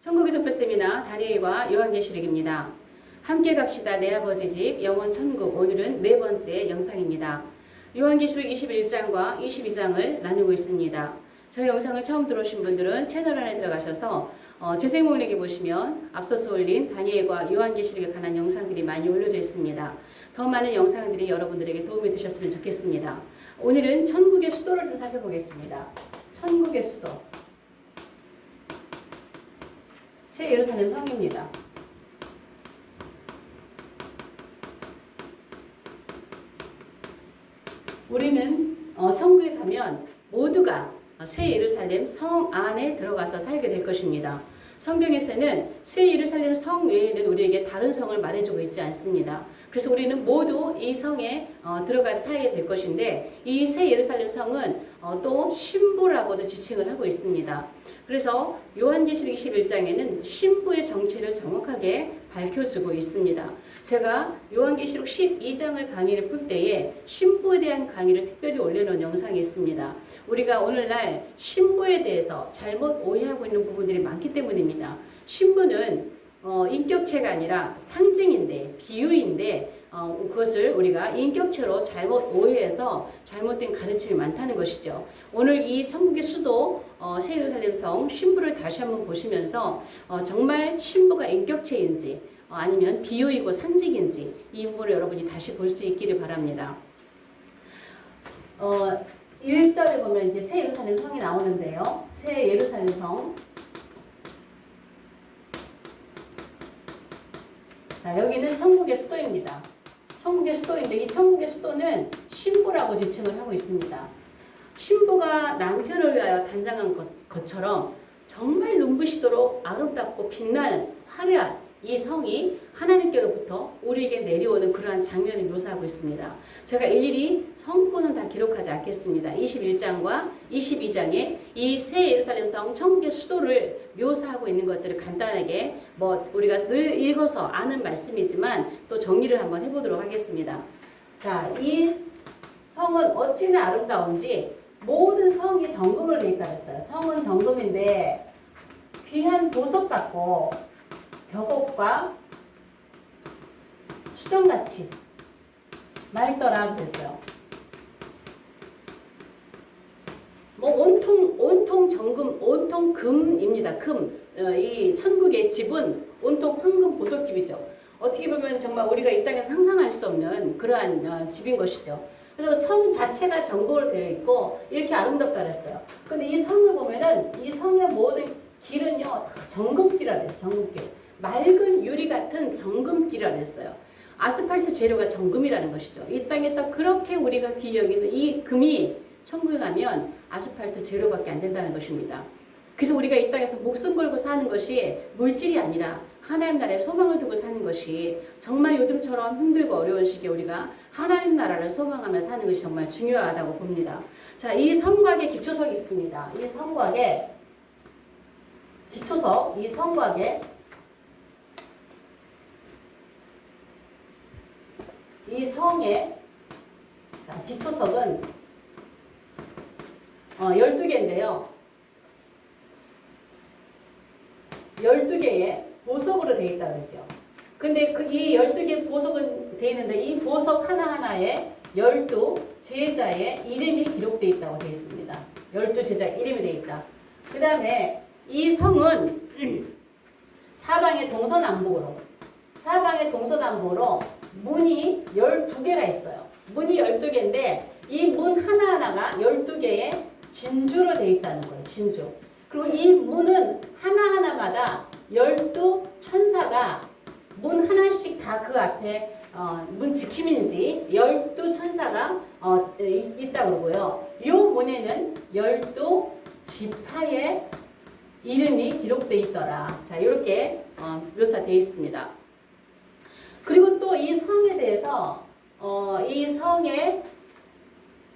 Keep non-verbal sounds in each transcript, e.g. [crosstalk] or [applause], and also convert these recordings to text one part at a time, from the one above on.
천국의 족보 세미나 다니엘과 요한계시록입니다. 함께 갑시다 내 아버지 집 영원 천국 오늘은 네 번째 영상입니다. 요한계시록 21장과 22장을 나누고 있습니다. 저희 영상을 처음 들어오신 분들은 채널 안에 들어가셔서 어, 재생 목록에 보시면 앞서서 올린 다니엘과 요한계시록에 관한 영상들이 많이 올려져 있습니다. 더 많은 영상들이 여러분들에게 도움이 되셨으면 좋겠습니다. 오늘은 천국의 수도를 좀 살펴보겠습니다. 천국의 수도. 새 예루살렘 성입니다. 우리는 어, 천국에 가면 모두가 새 예루살렘 성 안에 들어가서 살게 될 것입니다. 성경에서는 새 예루살렘 성 외에는 우리에게 다른 성을 말해주고 있지 않습니다. 그래서 우리는 모두 이 성에 어, 들어가서 살게 될 것인데 이 새 예루살렘 성은 어, 또 신부라고도 지칭을 하고 있습니다. 그래서 요한계시록 21장에는 신부의 정체를 정확하게 밝혀주고 있습니다. 제가 요한계시록 12장을 강의를 풀 때에 신부에 대한 강의를 특별히 올려놓은 영상이 있습니다. 우리가 오늘날 신부에 대해서 잘못 오해하고 있는 부분들이 많기 때문입니다. 신부는 어, 인격체가 아니라 상징인데 비유인데 어, 그것을 우리가 인격체로 잘못 오해해서 잘못된 가르침이 많다는 것이죠. 오늘 이 천국의 수도 어, 새 예루살렘 성 신부를 다시 한번 보시면서 어, 정말 신부가 인격체인지 어, 아니면 비유이고 상징인지 이 부분을 여러분이 다시 볼 수 있기를 바랍니다. 어, 1절에 보면 이제 새 예루살렘 성이 나오는데요. 새 예루살렘 성 자, 여기는 천국의 수도입니다. 천국의 수도인데 이 천국의 수도는 신부라고 지칭을 하고 있습니다. 신부가 남편을 위하여 단장한 것, 것처럼 정말 눈부시도록 아름답고 빛나는 화려한 이 성이 하나님께로부터 우리에게 내려오는 그러한 장면을 묘사하고 있습니다. 제가 일일이 성권은 다 기록하지 않겠습니다. 21장과 22장에 이 새 예루살렘 성 천국의 수도를 묘사하고 있는 것들을 간단하게 뭐 우리가 늘 읽어서 아는 말씀이지만 또 정리를 한번 해보도록 하겠습니다. 자, 이 성은 어찌나 아름다운지 모든 성이 정금으로 되어 있다고 했어요. 성은 정금인데 귀한 보석 같고 벽옥과 수정같이 맑더라 그랬어요. 뭐 온통 온통 정금 온통 금입니다. 금. 어, 이 천국의 집은 온통 황금 보석집이죠. 어떻게 보면 정말 우리가 이 땅에서 상상할 수 없는 그러한 어, 집인 것이죠. 그래서 성 자체가 정금으로 되어 있고 이렇게 아름답다 그랬어요. 근데 이 성을 보면은 이 성의 모든 길은요 정금길이라 그래요. 정금길. 맑은 유리 같은 정금길이라 그랬어요. 아스팔트 재료가 정금이라는 것이죠. 이 땅에서 그렇게 우리가 귀히 여기는 이 금이 천국에 가면 아스팔트 재료밖에 안 된다는 것입니다. 그래서 우리가 이 땅에서 목숨 걸고 사는 것이 물질이 아니라 하나님 나라에 소망을 두고 사는 것이 정말 요즘처럼 힘들고 어려운 시기에 우리가 하나님 나라를 소망하며 사는 것이 정말 중요하다고 봅니다. 자, 이 성곽에 기초석이 있습니다. 이 성곽에 기초석, 이 성곽에 이 성의 자, 기초석은 어, 12개인데요. 12개의 보석으로 되어 있다 그러죠. 근데 그 이 12개 보석은 되어 있는데 이 보석 하나하나에 12 제자의 이름이 기록되어 있다고 되어 있습니다. 12 제자의 이름이 되어 있다. 그 다음에 이 성은 [clears throat] 사방의 동서남북으로 사방의 동서남북으로 문이 12개가 있어요. 문이 12개인데 이 문 하나하나가 12개의 진주로 되어 있다는 거예요. 진주. 그리고 이 문은 하나하나마다 12 천사가 문 하나씩 다 그 앞에 어, 문 지킴인지 12 천사가 어, 있, 있다 그러고요. 이 문에는 12 지파의 이름이 기록되어 있더라. 자, 이렇게 어, 묘사되어 있습니다. 그리고 또 이 성에 대해서 어, 이 성의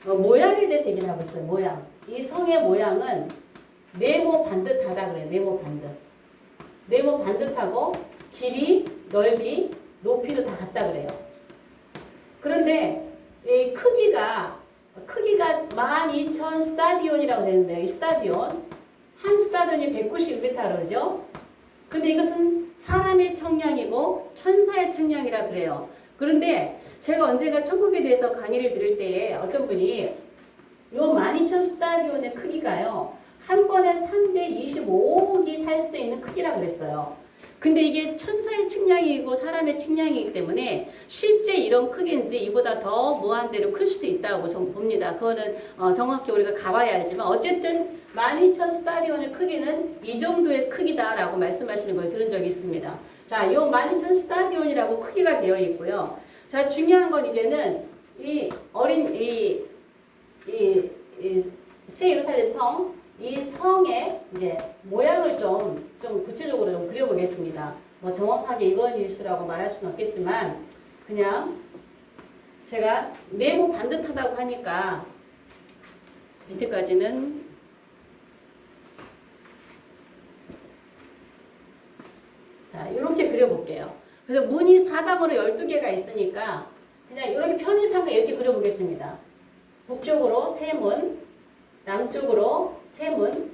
어, 모양에 대해서 얘기를 하고 있어요. 모양. 이 성의 모양은 네모 반듯하다 그래요. 네모 반듯. 네모 반듯하고 길이, 넓이, 높이도 다 같다 그래요. 그런데 이 크기가 크기가 12,000 스타디온이라고 되는데 이 스타디온 한 스타디온이 192m 그러죠. 근데 이것은 사람의 청량이고 천사의 청량이라 그래요. 그런데 제가 언젠가 천국에 대해서 강의를 들을 때에 어떤 분이 요12,000 스타디온의 크기가요. 한 번에 325억이 살 수 있는 크기라 그랬어요. 근데 이게 천사의 측량이고 사람의 측량이기 때문에 실제 이런 크기인지 이보다 더 무한대로 클 수도 있다고 전 봅니다. 그거는 어, 정확히 우리가 가봐야 알지만 어쨌든 12,000 스타디온의 크기는 이 정도의 크기다라고 말씀하시는 걸 들은 적이 있습니다. 자, 요 12,000 스타디온이라고 크기가 되어 있고요. 자, 중요한 건 이제는 이 어린 이, 이, 이새 예루살렘 성, 이 성의 이제 모양을 좀, 좀 구체적으로 좀 그려보겠습니다. 뭐 정확하게 이건 일수라고 말할 수는 없겠지만 그냥 제가 네모 반듯하다고 하니까 밑에까지는 자, 이렇게 그려볼게요. 그래서 문이 사방으로 12개가 있으니까 그냥 이렇게 편의상에 이렇게 그려보겠습니다. 북쪽으로 세 문, 남쪽으로 세 문,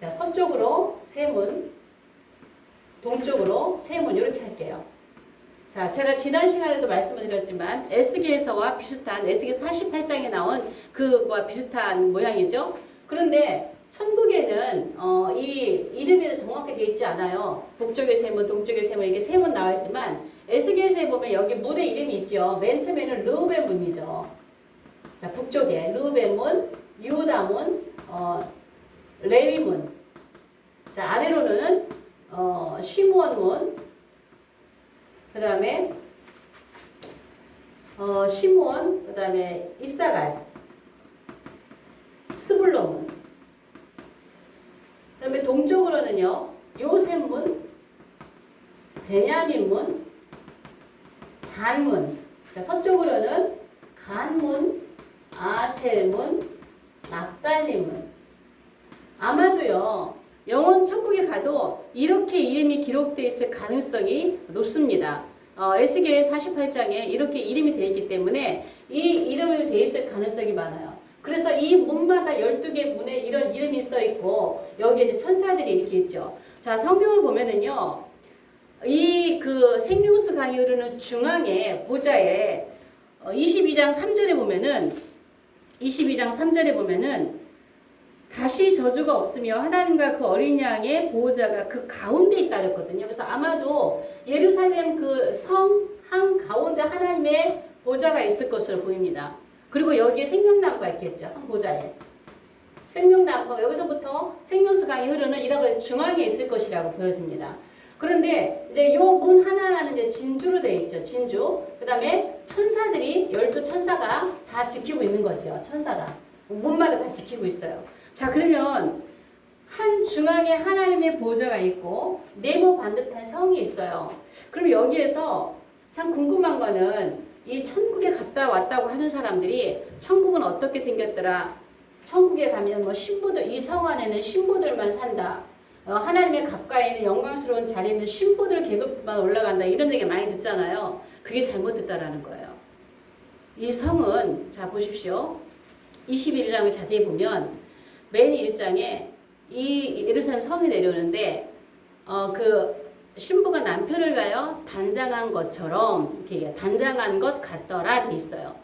자, 서쪽으로 세 문, 동쪽으로 세 문, 이렇게 할게요. 자, 제가 지난 시간에도 말씀을 드렸지만, 에스겔서와 비슷한, 에스겔 48장에 나온 그와 비슷한 모양이죠. 그런데, 천국에는, 어, 이 이름이 정확히 되어 있지 않아요. 북쪽의 세문, 동쪽의 세문, 이게 세문 나와 있지만, 에스겔서에 보면 여기 문의 이름이 있죠. 맨 처음에는 르우벤 문이죠. 자, 북쪽에 르우벤문, 유다문, 어, 레위문. 자, 아래로는 어, 시므온문. 그다음에 어, 시므온, 그다음에 이사갈, 스불론문. 그다음에 동쪽으로는요. 요셉문, 베냐민문, 단문. 자, 서쪽으로는 간문, 아셀문, 낙달리문. 아마도요, 영원 천국에 가도 이렇게 이름이 기록되어 있을 가능성이 높습니다. 어, 에스겔 48장에 이렇게 이름이 되어 있기 때문에 이 이름을 되어 있을 가능성이 많아요. 그래서 이 문마다 12개 문에 이런 이름이 써 있고 여기에 이제 천사들이 이렇게 있죠. 자, 성경을 보면은요. 이 그 생명수 강이 흐르는 중앙에 보좌에 어, 22장 3절에 보면은 22장 3절에 보면은 다시 저주가 없으며 하나님과 그 어린 양의 보호자가 그 가운데 있다 그랬거든요. 그래서 아마도 예루살렘 그 성 한 가운데 하나님의 보좌가 있을 것으로 보입니다. 그리고 여기에 생명나무가 있겠죠. 한 보좌에. 생명나무가 여기서부터 생명수 강이 흐르는 이런 중앙에 있을 것이라고 보여집니다. 그런데 이제 요 문 하나하나는 이제 진주로 되어 있죠. 진주. 그 다음에 천사들이 열두 천사가 다 지키고 있는 거죠. 천사가 문마다 다 지키고 있어요. 자 그러면 한 중앙에 하나님의 보좌가 있고 네모 반듯한 성이 있어요. 그럼 여기에서 참 궁금한 거는 이 천국에 갔다 왔다고 하는 사람들이 천국은 어떻게 생겼더라? 천국에 가면 뭐 신부들 이 성 안에는 신부들만 산다. 어, 하나님의 가까이 있는 영광스러운 자리는 신부들 계급만 올라간다 이런 얘기 많이 듣잖아요. 그게 잘못됐다라는 거예요. 이 성은 자 보십시오. 21장을 자세히 보면 맨 1장에 이 예루살렘 성이 내려오는데 어 그 신부가 남편을 위하여 단장한 것처럼 이렇게 단장한 것 같더라 돼 있어요.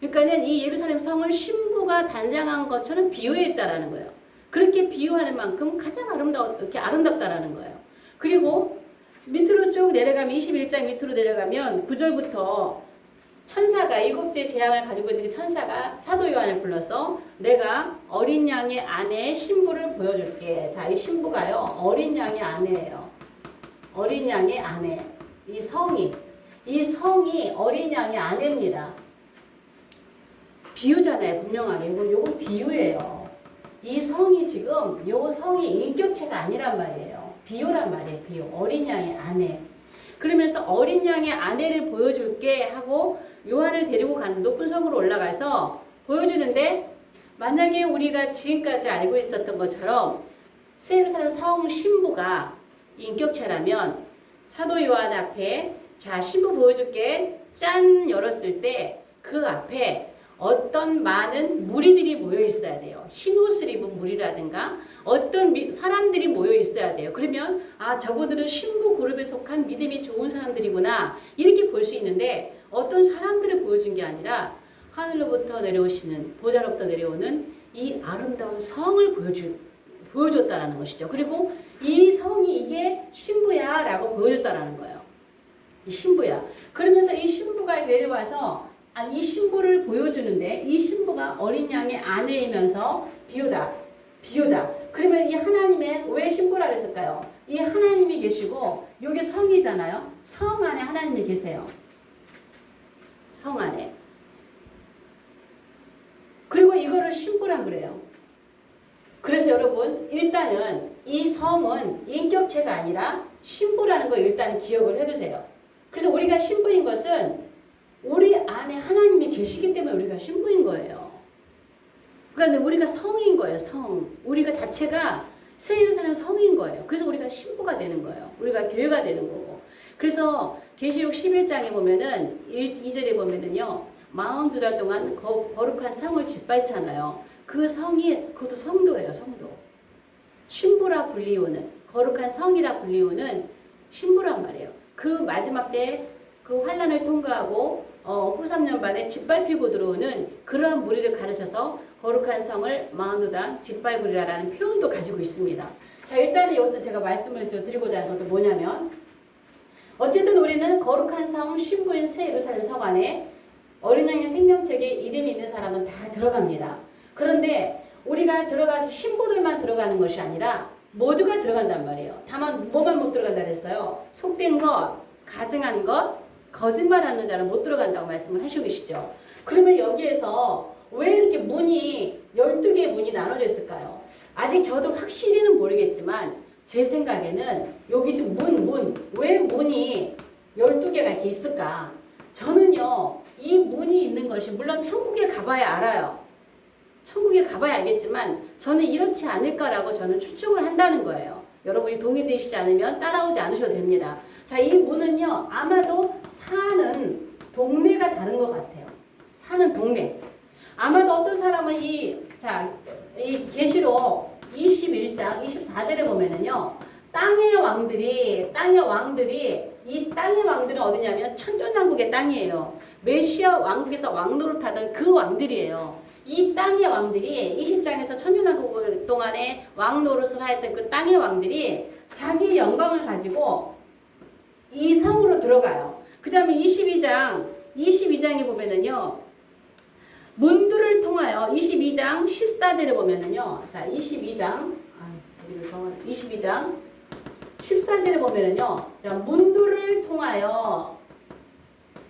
그러니까는 이 예루살렘 성을 신부가 단장한 것처럼 비유했다라는 거예요. 그렇게 비유하는 만큼 가장 아름다워 이렇게 아름답다라는 거예요. 그리고 밑으로 쭉 내려가면 21장 밑으로 내려가면 9절부터 천사가 일곱째 재앙을 가지고 있는 그 천사가 사도 요한을 불러서 내가 어린 양의 아내의 신부를 보여줄게. 자, 이 신부가요 어린 양의 아내예요. 어린 양의 아내. 이 성이 이 성이 어린 양의 아내입니다. 비유잖아요, 분명하게. 이건 비유예요. 이 성이 지금 요 성이 인격체가 아니란 말이에요. 비유란 말이에요. 비유. 어린 양의 아내. 그러면서 어린 양의 아내를 보여줄게 하고 요한을 데리고 가는 높은 성으로 올라가서 보여주는데 만약에 우리가 지금까지 알고 있었던 것처럼 세르사람 성 신부가 인격체라면 사도 요한 앞에 자 신부 보여줄게 짠 열었을 때 그 앞에 어떤 많은 무리들이 모여 있어야 돼요. 흰 옷을 입은 무리라든가 어떤 미- 사람들이 모여 있어야 돼요. 그러면 아 저분들은 신부 그룹에 속한 믿음이 좋은 사람들이구나 이렇게 볼 수 있는데 어떤 사람들을 보여준 게 아니라 하늘로부터 내려오시는 보좌로부터 내려오는 이 아름다운 성을 보여주 보여줬다라는 것이죠. 그리고 이 성이 이게 신부야라고 보여줬다라는 거예요. 이 신부야. 그러면서 이 신부가 내려와서 아, 이 신부를 보여주는데 이 신부가 어린 양의 아내이면서 비유다. 비유다. 그러면 이 하나님의 왜 신부라 그랬을까요? 이 하나님이 계시고 여기 성이잖아요. 성 안에 하나님이 계세요. 성 안에. 그리고 이거를 신부란 그래요. 그래서 여러분 일단은 이 성은 인격체가 아니라 신부라는 거 일단 기억을 해두세요. 그래서 우리가 신부인 것은 우리 안에 하나님이 계시기 때문에 우리가 신부인 거예요. 그러니까 우리가 성인 거예요. 성. 우리가 자체가 새 예루살렘 성인 거예요. 그래서 우리가 신부가 되는 거예요. 우리가 교회가 되는 거고. 그래서 계시록 11장에 보면은 1, 2절에 보면은요. 42달 동안 거, 거룩한 성을 짓밟잖아요. 그 성이 그것도 성도예요. 성도. 신부라 불리우는 거룩한 성이라 불리우는 신부란 말이에요. 그 마지막 때 그 환란을 통과하고 어, 후 3년 반에 짓밟히고 들어오는 그러한 무리를 가르쳐서 거룩한 성을 마흔도단 짓밟으리라라는 표현도 가지고 있습니다. 자 일단 여기서 제가 말씀을 좀 드리고자 하는 것도 뭐냐면 어쨌든 우리는 거룩한 성 신부인 새 예루살렘 성 안에 어린 양의 생명책에 이름이 있는 사람은 다 들어갑니다. 그런데 우리가 들어가서 신부들만 들어가는 것이 아니라 모두가 들어간단 말이에요. 다만 뭐만 못 들어간다 그랬어요. 속된 것, 가증한 것, 거짓말하는 자는 못 들어간다고 말씀을 하시고 계시죠. 그러면 여기에서 왜 이렇게 문이 12개의 문이 나눠져 있을까요? 아직 저도 확실히는 모르겠지만 제 생각에는 여기 지금 문, 문, 왜 문이 12개가 이렇게 있을까? 저는요, 이 문이 있는 것이 물론 천국에 가봐야 알아요. 천국에 가봐야 알겠지만 저는 이렇지 않을까라고 저는 추측을 한다는 거예요. 여러분이 동의되시지 않으면 따라오지 않으셔도 됩니다. 자, 이 문은요, 아마도 사는 동네가 다른 것 같아요. 사는 동네. 아마도 어떤 사람은 이, 자, 이 계시록 21장 24절에 보면은요, 땅의 왕들이, 땅의 왕들이, 이 땅의 왕들은 어디냐면 천년왕국의 땅이에요. 메시아 왕국에서 왕노를 타던 그 왕들이에요. 이 땅의 왕들이 20장에서 천년왕국 동안에 왕노릇을 하였던 그 땅의 왕들이 자기 영광을 가지고 이 성으로 들어가요. 그 다음에 22장, 22장에 보면은요, 문들을 통하여 22장 14절에 보면은요, 자, 22장, 아, 어디를 정할, 22장 14절에 보면은요, 자, 문들을 통하여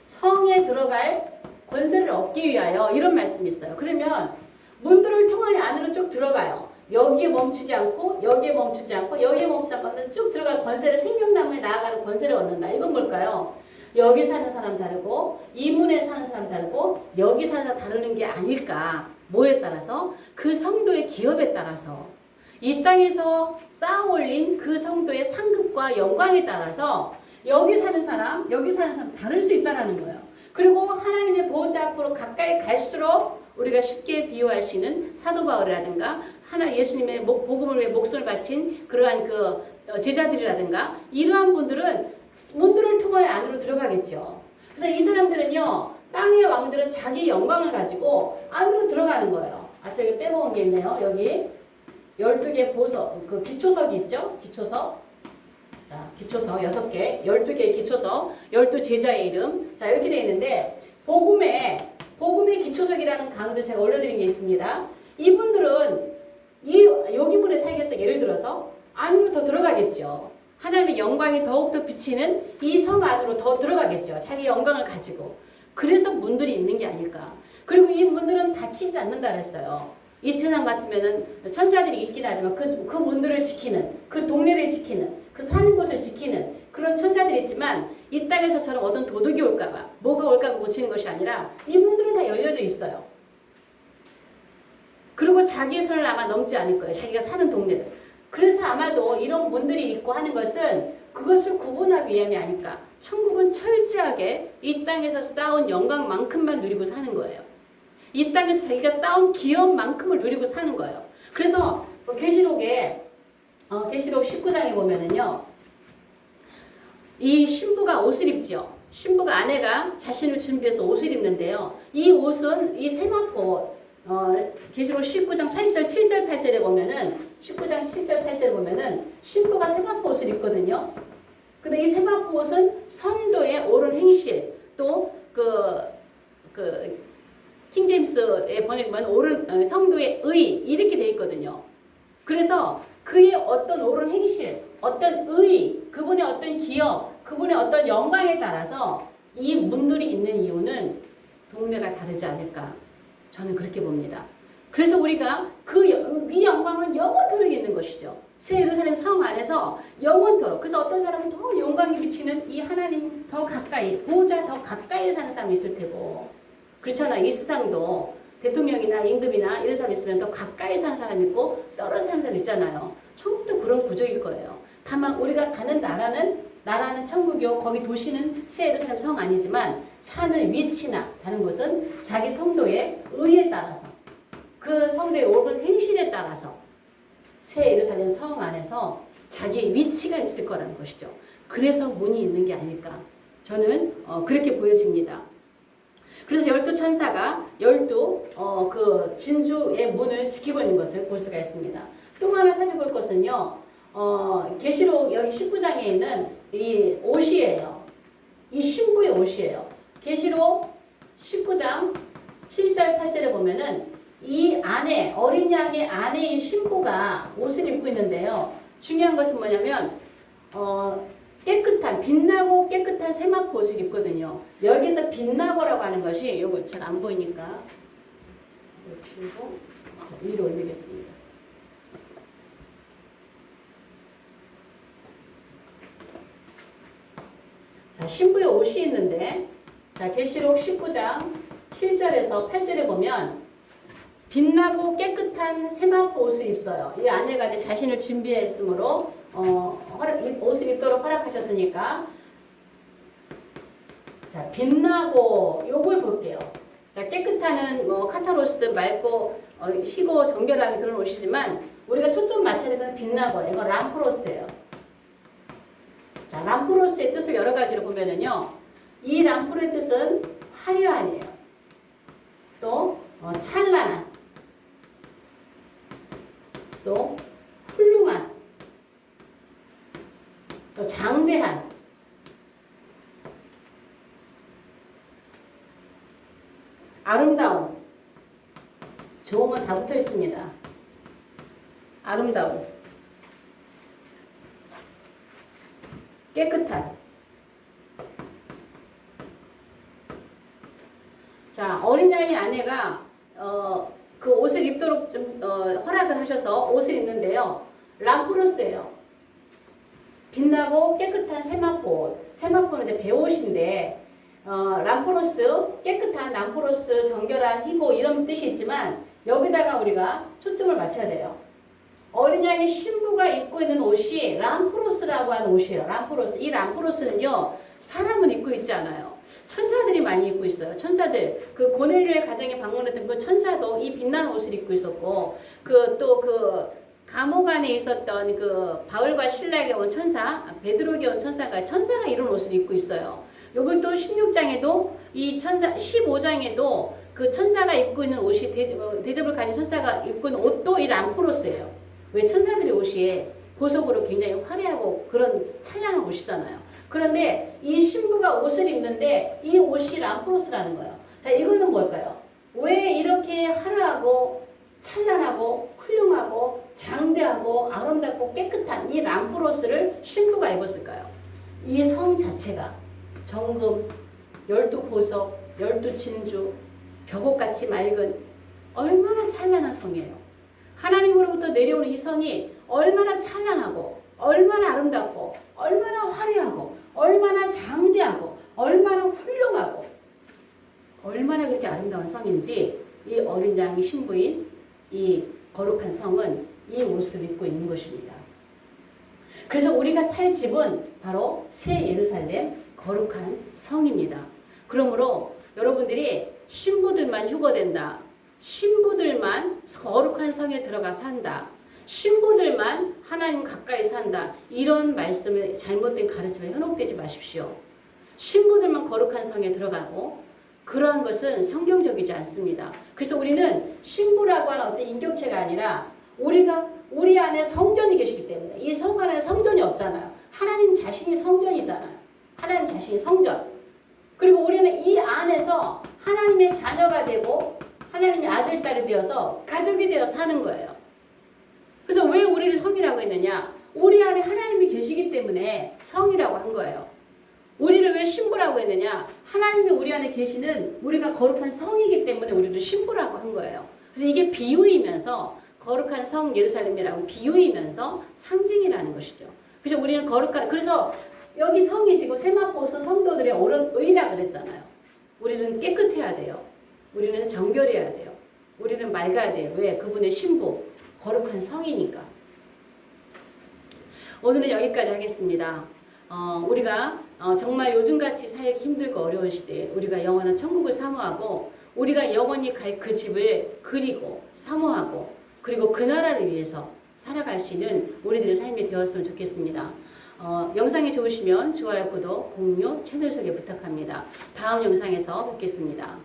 성에 들어갈 권세를 얻기 위하여 이런 말씀이 있어요. 그러면 문들을 통하여 안으로 쭉 들어가요. 여기에 멈추지 않고 여기에 멈추지 않고 여기에 멈추지 않고 쭉 들어갈 권세를 생명나무에 나아가는 권세를 얻는다. 이건 뭘까요? 여기 사는 사람 다르고 이 문에 사는 사람 다르고 여기 사는 사람 다르는 게 아닐까? 뭐에 따라서 그 성도의 기업에 따라서 이 땅에서 쌓아 올린 그 성도의 상급과 영광에 따라서 여기 사는 사람, 여기 사는 사람 다를 수 있다라는 거예요. 그리고 하나님의 보호자 앞으로 가까이 갈수록 우리가 쉽게 비유할 수 있는 사도 바울이라든가 하나 예수님의 목, 복음을 위해 목숨을 바친 그러한 그 어, 제자들이라든가 이러한 분들은 문들을 통하여 안으로 들어가겠죠. 그래서 이 사람들은요 땅의 왕들은 자기 영광을 가지고 안으로 들어가는 거예요. 아 저기 빼먹은 게 있네요. 여기 12개 보석 그 기초석이 있죠. 기초석 자, 기초서 6개, 12개의 기초서, 12 제자의 이름. 자, 이렇게 되어 있는데, 복음의, 강의도 제가 올려드린 게 있습니다. 이분들은 이, 여기 분의 살겠어. 예를 들어서, 안으로 더 들어가겠죠. 하나님의 영광이 더욱더 비치는 이 성 안으로 더 들어가겠죠. 자기 영광을 가지고. 그래서 문들이 있는 게 아닐까. 그리고 이 문들은 닫히지 않는다 그랬어요. 이 세상 같으면은 천사들이 있긴 하지만 그, 그 문들을 지키는, 그 동네를 지키는, 그 사는 곳을 지키는 그런 천사들이 있지만 이 땅에서처럼 어떤 도둑이 올까봐 뭐가 올까봐 고치는 것이 아니라 이 문들은 다 열려져 있어요. 그리고 자기의 선을 아마 넘지 않을 거예요. 자기가 사는 동네를. 그래서 아마도 이런 문들이 있고 하는 것은 그것을 구분하기 위함이 아닐까. 천국은 철저하게 이 땅에서 쌓은 영광만큼만 누리고 사는 거예요. 이 땅에서 자기가 쌓은 기업만큼을 누리고 사는 거예요. 그래서 뭐 계시록에 어, 계시록 19장에 보면은요. 이 신부가 옷을 입지요. 신부가 아내가 자신을 준비해서 옷을 입는데요. 이 옷은 이 세마포 어, 계시록 19장 8절, 7절, 8절에 보면은 19장 7절, 8절에 보면은 신부가 세마포 옷을 입거든요. 근데 이 세마포 옷은 성도의 옳은 행실 또그 그 킹제임스에 번역하면 옳은 어, 성도의 의 이렇게 돼 있거든요. 그래서 그의 어떤 옳은 행실, 어떤 의, 그분의 어떤 기업, 그분의 어떤 영광에 따라서 이 문들이 있는 이유는 동네가 다르지 않을까. 저는 그렇게 봅니다. 그래서 우리가 그 이 영광은 영원토록 있는 것이죠. 새 예루살렘 성 안에서 영원토록. 그래서 어떤 사람은 더 영광이 비치는 이 하나님 더 가까이, 보호자 더 가까이 사는 사람이 있을 테고. 그렇잖아. 이 세상도 대통령이나 임금이나 이런 사람 있으면 더 가까이 사는 사람 있고 떨어져 사는 사람 있잖아요. 천국도 그런 구조일 거예요. 다만 우리가 가는 나라는 나라는 천국이요. 거기 도시는 새 예루살렘 성 아니지만 사는 위치나 다른 곳은 자기 성도의 의에 따라서 그 성도의 옳은 행실에 따라서 새 예루살렘 성 안에서 자기의 위치가 있을 거라는 것이죠. 그래서 문이 있는 게 아닐까. 저는 어, 그렇게 보여집니다. 그래서 열두 천사가 열두 어, 그 진주의 문을 지키고 있는 것을 볼 수가 있습니다. 또 하나 살펴볼 것은요. 어, 계시록 여기 19장에 있는 이 옷이에요. 이 신부의 옷이에요. 계시록 19장 7절 8절에 보면은 이 안에 어린 양의 아내인 신부가 옷을 입고 있는데요. 중요한 것은 뭐냐면 어, 깨끗한 빛나고 깨끗한 세마포 옷을 입거든요. 여기서 빛나고라고 하는 것이 요거 잘 안 보이니까 자, 위로 올리겠습니다. 자, 신부의 옷이 있는데 자, 계시록 19장 7절에서 8절에 보면 빛나고 깨끗한 세마포 옷을 입어요. 이 아내가 이제 자신을 준비했으므로 어, 허락, 옷을 입도록 허락하셨으니까 자 빛나고 요걸 볼게요. 자 깨끗한은 뭐 카타로스 맑고 어, 시고 정결한 그런 옷이지만 우리가 초점 맞춰야 되는 건 빛나고 이건 람프로스예요. 자 람프로스의 뜻을 여러 가지로 보면은요 이 람프로의 뜻은 화려한이에요. 또 어, 찬란한 또 훌륭한 또 장대한 아름다운 좋은 건 다 붙어 있습니다. 아름다운 깨끗한 자 어린 양의 아내가 어, 그 옷을 입도록 좀 어, 허락을 하셔서 옷을 입는데요. 람프로스예요. 빛나고 깨끗한 세마포. 세마포는 이제 배옷인데 어, 람프로스 깨끗한 람프로스 정결한 희고 이런 뜻이 있지만 여기다가 우리가 초점을 맞춰야 돼요. 어린 양의 신부가 입고 있는 옷이 람프로스라고 하는 옷이에요. 람프로스. 이 람프로스는요. 사람은 입고 있지 않아요. 천사들이 많이 입고 있어요. 천사들. 그 고넬료의 가정에 방문했던 그 천사도 이 빛나는 옷을 입고 있었고 그 또 그 감옥 안에 있었던 그 바울과 신라에게 온 천사, 베드로에게 온 천사가 천사가 이런 옷을 입고 있어요. 요걸 또 16장에도 이 천사 15장에도 그 천사가 입고 있는 옷이 대, 어, 대접을 가진 천사가 입고 있는 옷도 이 람프로스예요. 왜 천사들의 옷이 보석으로 굉장히 화려하고 그런 찬란한 옷이잖아요. 그런데 이 신부가 옷을 입는데 이 옷이 람프로스라는 거예요. 자, 이거는 뭘까요? 왜 이렇게 화려하고 찬란하고 훌륭하고 장대하고 아름답고 깨끗한 이 람프로스를 신부가 입었을까요? 이 성 자체가 정금, 열두 보석, 열두 진주, 벽옥같이 맑은 얼마나 찬란한 성이에요. 하나님으로부터 내려오는 이 성이 얼마나 찬란하고 얼마나 아름답고 얼마나 화려하고 얼마나 장대하고 얼마나 훌륭하고 얼마나 그렇게 아름다운 성인지 이 어린 양의 신부인 이 거룩한 성은 이 옷을 입고 있는 것입니다. 그래서 우리가 살 집은 바로 새 예루살렘 거룩한 성입니다. 그러므로 여러분들이 신부들만 휴거된다. 신부들만 거룩한 성에 들어가 산다. 신부들만 하나님 가까이 산다. 이런 말씀에 잘못된 가르침에 현혹되지 마십시오. 신부들만 거룩한 성에 들어가고 그러한 것은 성경적이지 않습니다. 그래서 우리는 신부라고 하는 어떤 인격체가 아니라 우리가 우리 안에 성전이 계시기 때문에 이성 안에 성전이 없잖아요. 하나님 자신이 성전이잖아요. 하나님 자신이 성전. 그리고 우리는 이 안에서 하나님의 자녀가 되고 하나님의 아들, 딸이 되어서 가족이 되어 사는 거예요. 그래서 왜 우리를 성이라고 했느냐? 우리 안에 하나님이 계시기 때문에 성이라고 한 거예요. 우리를 왜 신부라고 했느냐? 하나님이 우리 안에 계시는 우리가 거룩한 성이기 때문에 우리를 신부라고 한 거예요. 그래서 이게 비유이면서 거룩한 성 예루살렘이라고 비유이면서 상징이라는 것이죠. 그래서 우리는 거룩한 그래서 여기 성이 지금 세마포스 성도들의 의라 그랬잖아요. 우리는 깨끗해야 돼요. 우리는 정결해야 돼요. 우리는 맑아야 돼요. 왜? 그분의 신부 거룩한 성이니까. 오늘은 여기까지 하겠습니다. 어, 우리가 어, 정말 요즘같이 살기 힘들고 어려운 시대에 우리가 영원한 천국을 사모하고 우리가 영원히 갈 그 집을 그리고 사모하고 그리고 그 나라를 위해서 살아갈 수 있는 우리들의 삶이 되었으면 좋겠습니다. 어, 영상이 좋으시면 좋아요, 구독, 공유, 채널 소개 부탁합니다. 다음 영상에서 뵙겠습니다.